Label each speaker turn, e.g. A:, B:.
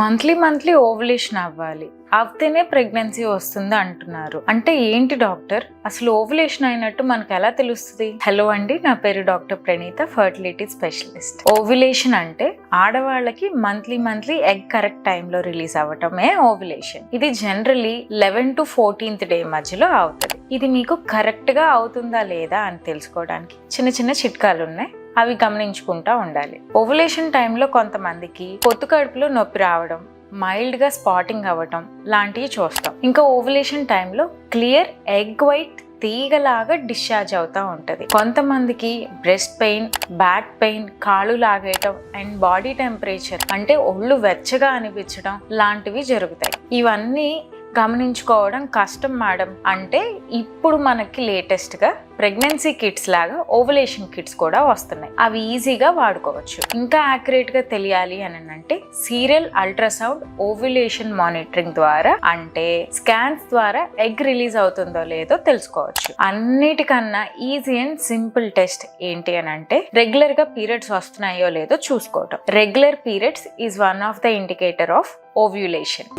A: Monthly monthly ovulation అవ్వాలి. అవుతేనే pregnancy వస్తుంది అంటున్నారు. అంటే ఏంటి డాక్టర్? అసలు ఓవలేషన్ అయినట్టు మనకు ఎలా తెలుస్తుంది? హలో అండి నా పేరు doctor Praneetha fertility specialist. Ovulation అంటే ఆడవాళ్ళకి మంత్లీ మంత్లీ ఎగ్ కరెక్ట్ టైంలో రిలీజ్ అవ్వటమే ఓవలేషన్ ఇది generally eleven to fourteenth day మధ్యలో అవుతుంది. ఇది మీకు కరెక్ట్గా అవుతుందా లేదా అని తెలుసుకోవడానికి చిన్న చిన్న చిట్కాలు ఉన్నాయి అవి గమనించుకుంటూ ఉండాలి. ఓవులేషన్ టైంలో కొంతమందికి పొత్తు కడుపులో నొప్పి రావడం మైల్డ్గా స్పాటింగ్ అవ్వటం లాంటివి చూస్తాం. ఇంకా ఓవులేషన్ టైంలో క్లియర్ ఎగ్ వైట్ తీగలాగా డిశ్చార్జ్ అవుతా ఉంటుంది. కొంతమందికి బ్రెస్ట్ పెయిన్ బ్యాక్ పెయిన్ కాళ్ళు లాగేయటం అండ్ బాడీ టెంపరేచర్ అంటే ఒళ్ళు వెచ్చగా అనిపించడం లాంటివి జరుగుతాయి. ఇవన్నీ గమనించుకోవడం కష్టం మేడం. అంటే ఇప్పుడు మనకి లేటెస్ట్గా ప్రెగ్నెన్సీ కిట్స్ లాగా ఓవలేషన్ కిట్స్ కూడా వస్తున్నాయి. అవి ఈజీగా వాడుకోవచ్చు. ఇంకా యాక్యురేట్గా తెలియాలి అని అంటే సీరియల్ అల్ట్రాసౌండ్ ఓవ్యులేషన్ మానిటరింగ్ ద్వారా అంటే స్కాన్స్ ద్వారా ఎగ్ రిలీజ్ అవుతుందో లేదో తెలుసుకోవచ్చు. అన్నిటికన్నా ఈజీ అండ్ సింపుల్ టెస్ట్ ఏంటి అని అంటే రెగ్యులర్గా పీరియడ్స్ వస్తున్నాయో లేదో చూసుకోవటం. Regular periods is one of the indicator of ovulation